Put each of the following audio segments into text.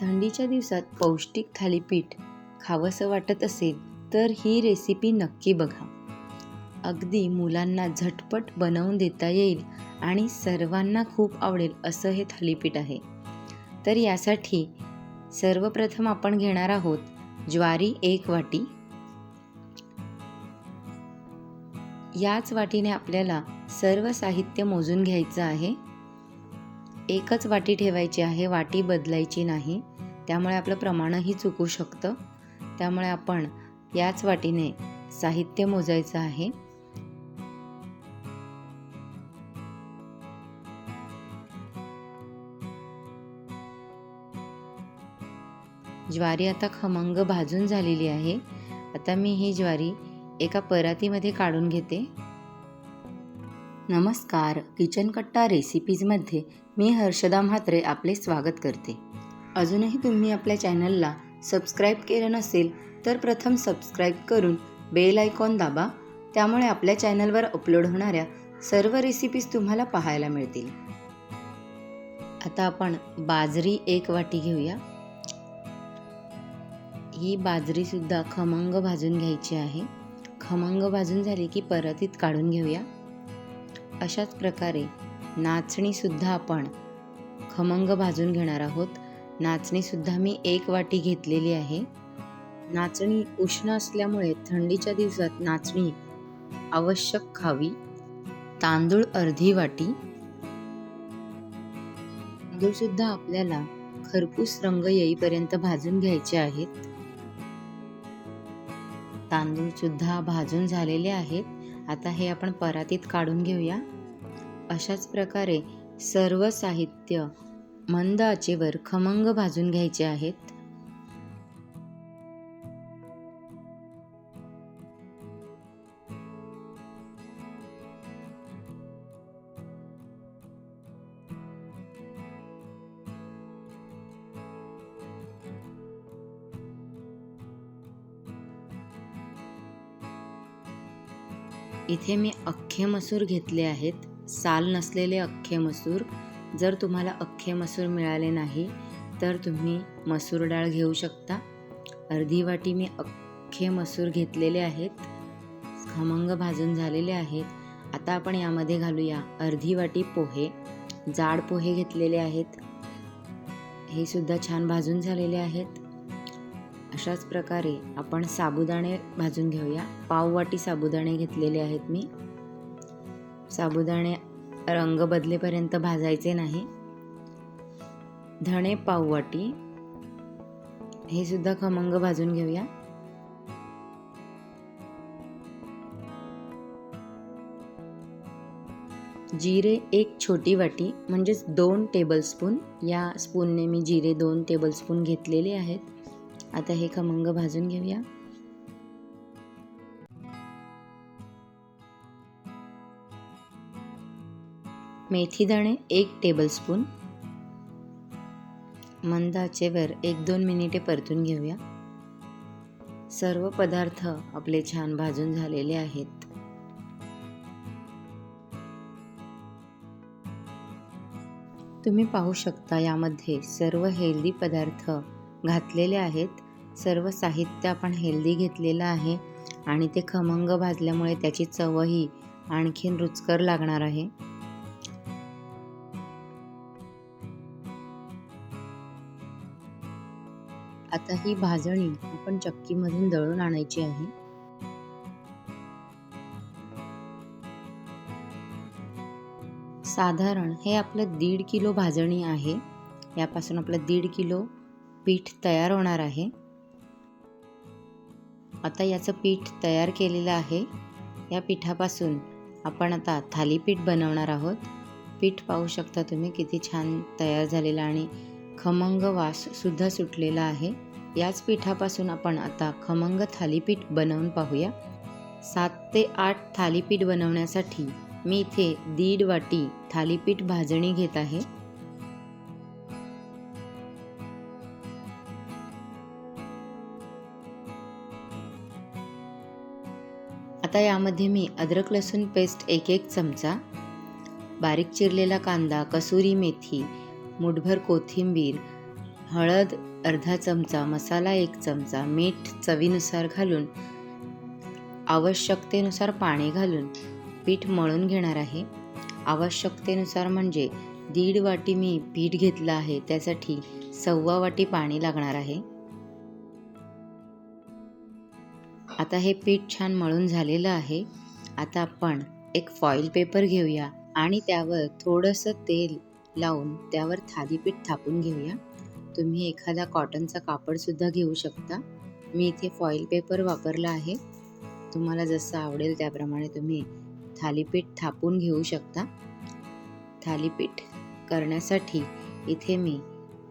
थंडीच्या दिवसात पौष्टिक थालीपीठ खावंसं वाटत असेल तर ही रेसिपी नक्की बघा. अगदी मुलांना झटपट बनवून देता येईल आणि सर्वांना खूप आवडेल असं हे थालीपीठ आहे. तर यासाठी सर्वप्रथम आपण घेणार आहोत ज्वारी एक वाटी. याच वाटीने आपल्याला सर्व साहित्य मोजून घ्यायचं आहे. एकच वाटी ठेवायची आहे वाटी बदलायची नाही. त्यामुळे आपलं प्रमाणही चुकू शकतं. त्यामुळे आपण याच वाटीने साहित्य मोजायचं आहे. ज्वारी आता खमंग भाजून झालेली आहे. आता मी ही ज्वारी एका परातीमध्ये काढून घेते. नमस्कार किचन कट्टा रेसिपीजमध्ये मी हर्षदा म्हात्रे आपले स्वागत करते. अजूनही तुम्ही आपल्या चॅनलला सबस्क्राईब केलं नसेल तर प्रथम सबस्क्राईब करून बेल आयकॉन दाबा. त्यामुळे आपल्या चॅनलवर अपलोड होणाऱ्या सर्व रेसिपीज तुम्हाला पाहायला मिळतील. आता आपण बाजरी एक वाटी घेऊया. ही बाजरीसुद्धा खमंग भाजून घ्यायची आहे. खमंग भाजून झाली की परतीत काढून घेऊया. अशाच प्रकारे नाचणीसुद्धा आपण खमंग भाजून घेणार आहोत. नाचणीसुद्धा मी एक वाटी घेतलेली आहे. नाचणी उष्ण असल्यामुळे थंडीच्या दिवसात नाचणी आवश्यक खावी. तांदूळ अर्धी वाटी. तांदूळसुद्धा आपल्याला खरपूस रंग येईपर्यंत भाजून घ्यायचे आहेत. तांदूळसुद्धा भाजून झालेले आहेत. आता हे आपण परातीत काढून घेऊया. अशाच प्रकारे सर्व साहित्य मंद आचेवर खमंग भाजून घ्यायचे आहेत. इथे मी अख्खे मसूर घेतले आहेत. साल नसलेले अख्खे मसूर जर तुम्हाला अख्खे मसूर मिळाले नाही तर तुम्ही मसूर डाळ घेऊ शकता. अर्धी वाटी मी अख्खे मसूर घेतलेले आहेत. खमंग भाजून झालेले आहेत. आता आपण यामध्ये घालूया अर्धी वाटी पोहे. जाड पोहे घेतलेले आहेत. हे सुद्धा छान भाजून झालेले आहेत. अशाच प्रकारे आपण साबुदाणे भाजून घेऊया. पाव वाटी साबुदाणे घेतलेले आहेत मी. साबुदाणे रंग बदलेपर्यंत भाजायचे नाही. धणे पाव वाटी हे सुद्धा खमंग भाजून घेऊया. जिरे एक छोटी वाटी म्हणजेच दोन टेबलस्पून या स्पूनने मी जिरे दोन टेबलस्पून घेतलेले आहेत. आता हे खमंग भाजून घेऊया. मेथी दाणे एक टेबलस्पून मंद आचेवर एक दोन मिनिटे परतून घेऊया. सर्व पदार्थ आपले छान भाजून झालेले आहेत. तुम्ही पाहू शकता यामध्ये सर्व हेल्दी पदार्थ घातलेले आहेत. सर्व साहित्य आपण हेल्दी घेतलेलं आहे आणि ते खमंग भाजल्यामुळे त्याची चवही आणखीन रुचकर लागणार आहे. आता ही भाजणी आपण चक्कीमधून दळून आणायची आहे. साधारण हे आपलं दीड किलो भाजणी आहे. यापासून आपलं दीड किलो पीठ तयार होणार आहे. आता याचं पीठ तयार केलेलं आहे. या पिठापासून आपण आता थालीपीठ बनवणार आहोत. पीठ पाहू शकता तुम्ही किती छान तयार झालेलं आणि खमंग वाससुद्धा सुटलेला आहे. याच पिठापासून आपण आता खमंग थालीपीठ बनवून पाहूया. सात ते आठ थालीपीठ बनवण्यासाठी मी इथे दीड वाटी थालीपीठ भाजणी घेत आहे. आता यामध्ये मी अद्रक लसूण पेस्ट एक एक चमचा बारीक चिरलेला कांदा कसुरी मेथी मुठभर कोथिंबीर हळद अर्धा चमचा मसाला एक चमचा मीठ चवीनुसार घालून आवश्यकतेनुसार पाणी घालून पीठ मळून घेणार आहे. आवश्यकतेनुसार म्हणजे दीड वाटी मी पीठ घेतलं आहे त्यासाठी सव्वा वाटी पाणी लागणार आहे. आता हे पीठ छान मळून झालेलं आहे. आता आपण एक फॉईल पेपर घेऊया आणि त्यावर थोडंसं तेल लावून त्यावर थालीपीठ थापून घेऊया. तुम्ही एखादा कॉटनचा कापडसुद्धा घेऊ शकता. मी इथे फॉईल पेपर वापरला आहे. तुम्हाला जसं आवडेल त्याप्रमाणे तुम्ही थालीपीठ थापून घेऊ शकता. थालीपीठ करण्यासाठी इथे मी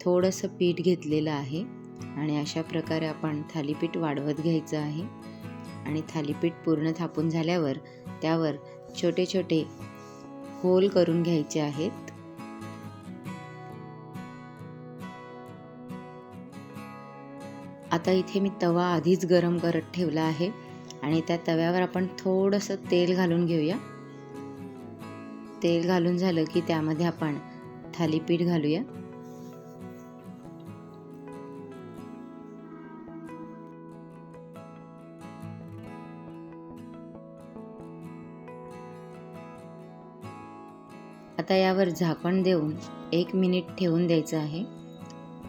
थोडंसं पीठ घेतलेलं आहे आणि अशा प्रकारे आपण थालीपीठ वाढवत घ्यायचं आहे. आणि थालीपीठ पूर्ण थापून झाल्यावर त्यावर छोटे छोटे होल करून घ्यायचे आहेत. आता इथे मी तवा आधीच गरम करत ठेवला आहे आणि त्या तव्यावर आपण थोडंसं तेल घालून घेऊया. तेल घालून झालं की त्यामध्ये आपण थालीपीठ घालूया. आता यावर झाकण देऊन एक मिनिट ठेवून द्यायचं आहे.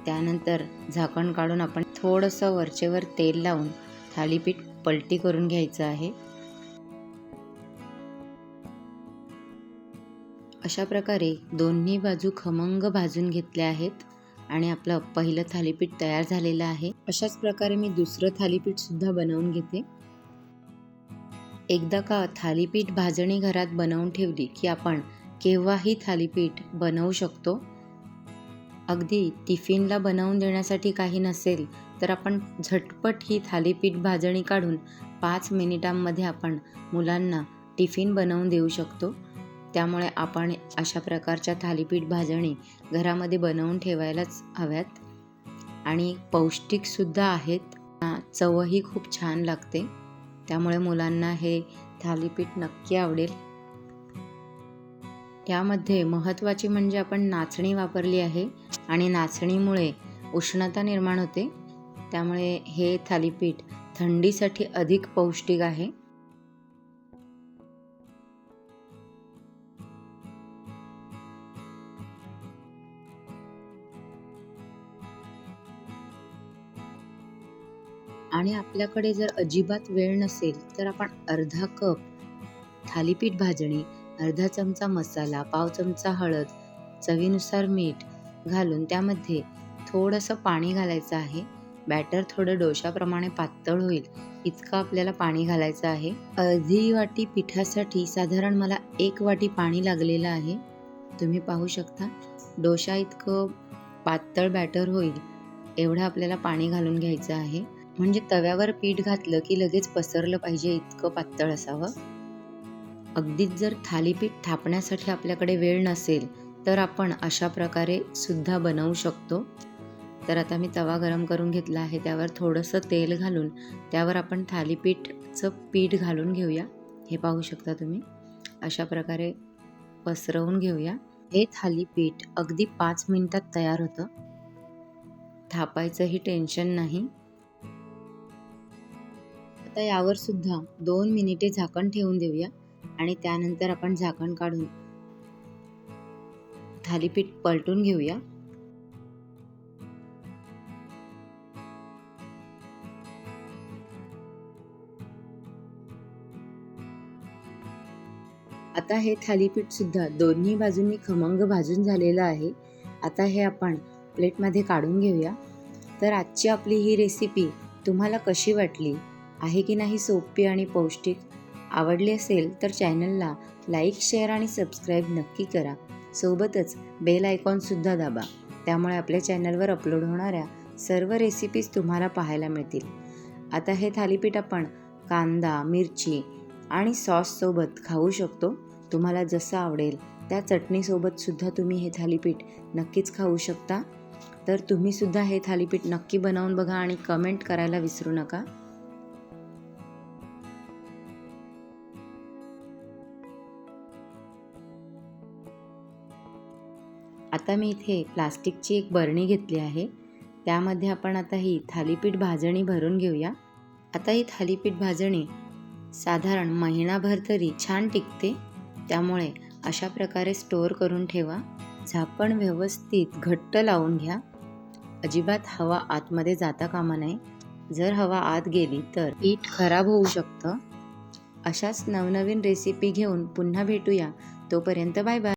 त्यानंतर झाकण काढून आपण थोडंसं वरचेवर तेल लावून थालीपीठ पलटी करून घ्यायचं आहे. अशा प्रकारे दोन्ही बाजू खमंग भाजून घेतल्या आहेत आणि आपलं पहिलं थालीपीठ तयार झालेलं आहे. अशाच प्रकारे मी दुसरं थालीपीठसुद्धा बनवून घेते. एकदा का थालीपीठ भाजणी घरात बनवून ठेवली की आपण केव्हाही थालीपीठ बनवू शकतो अगदी टिफिनला बनवून देण्यासाठी काही नसेल तर आपण झटपट ही थालीपीठ भाजणी काढून पाच मिनिटांमध्ये आपण मुलांना टिफिन बनवून देऊ शकतो. त्यामुळे आपण अशा प्रकारच्या थालीपीठ भाजणी घरामध्ये बनवून ठेवायलाच हव्यात. आणि पौष्टिकसुद्धा आहेत. चवही खूप छान लागते. त्यामुळे मुलांना हे थालीपीठ नक्की आवडेल. त्यामध्ये महत्त्वाची म्हणजे आपण नाचणी वापरली आहे आणि नाचणीमुळे उष्णता निर्माण होते. त्यामुळे हे थालीपीठ थंडीसाठी अधिक पौष्टिक आहे. आणि आपल्याकडे जर अजिबात वेळ नसेल तर आपण अर्धा कप थालीपीठ भाजणी अर्धा चमचा मसाला पाव चमचा हळद चवीनुसार मीठ घालून त्यामध्ये थोडंसं पाणी घालायचं आहे. बॅटर थोडं डोशाप्रमाणे पातळ होईल इतकं आपल्याला पाणी घालायचं आहे. अर्धी वाटी पिठासाठी साधारण मला एक वाटी पाणी लागलेलं आहे. तुम्ही पाहू शकता डोशा इतकं पातळ बॅटर होईल एवढं आपल्याला पाणी घालून घ्यायचं आहे. म्हणजे तव्यावर पीठ घातलं की लगेच पसरलं पाहिजे इतकं पातळ असावं. अगदीच जर थालीपीठ थापण्यासाठी आपल्याकडे वेळ नसेल तर आपण अशा प्रकारे सुद्धा बनवू शकतो. तर आता मी तवा गरम करून घेतला आहे त्यावर थोडंसं तेल घालून त्यावर आपण थालीपीठचं पीठ घालून घेऊया. हे पाहू शकता तुम्ही. अशा प्रकारे पसरवून घेऊया. हे थालीपीठ अगदी पाच मिनिटात तयार होतं. थापायचंही टेन्शन नाही. आता यावर सुद्धा दोन मिनिटे झाकण ठेवून देऊया. आणि त्यानंतर आपण झाकण काढून थालीपीठ पलटून घेऊया. आता हे थालीपीठ सुद्धा दोन्ही बाजूंनी खमंग भाजून झालेलं आहे. आता हे आपण प्लेटमध्ये काढून घेऊया. तर आजची आपली ही रेसिपी तुम्हाला कशी वाटली? आहे की नाही सोपी आणि पौष्टिक? आवडली असेल तर चॅनलला लाईक शेअर आणि सबस्क्राईब नक्की करा. सोबतच बेल आयकॉनसुद्धा दाबा. त्यामुळे आपल्या चॅनलवर अपलोड होणाऱ्या सर्व रेसिपीज तुम्हाला पाहायला मिळतील. आता हे थालीपीठ आपण कांदा मिरची आणि सॉससोबत खाऊ शकतो. तुम्हाला जसं आवडेल त्या चटणीसोबतसुद्धा तुम्ही हे थालीपीठ नक्कीच खाऊ शकता. तर तुम्हीसुद्धा हे थालीपीठ नक्की बनवून बघा आणि कमेंट करायला विसरू नका. आता मी इथे प्लास्टिकची एक बरणी घेतली आहे. त्यामध्ये आपण आता ही थालीपीठ भाजणी भरून घेऊया. आता ही थालीपीठ भाजणी साधारण महिनाभर तरी छान टिकते. त्यामुळे अशा प्रकारे स्टोअर करून ठेवा. झाकण व्यवस्थित घट्ट लावून घ्या. अजिबात हवा आतमध्ये जाता कामा नये. जर हवा आत गेली तर पीठ खराब होऊ शकतं. अशाच नवनवीन रेसिपी घेऊन पुन्हा भेटूया. तोपर्यंत बाय बाय.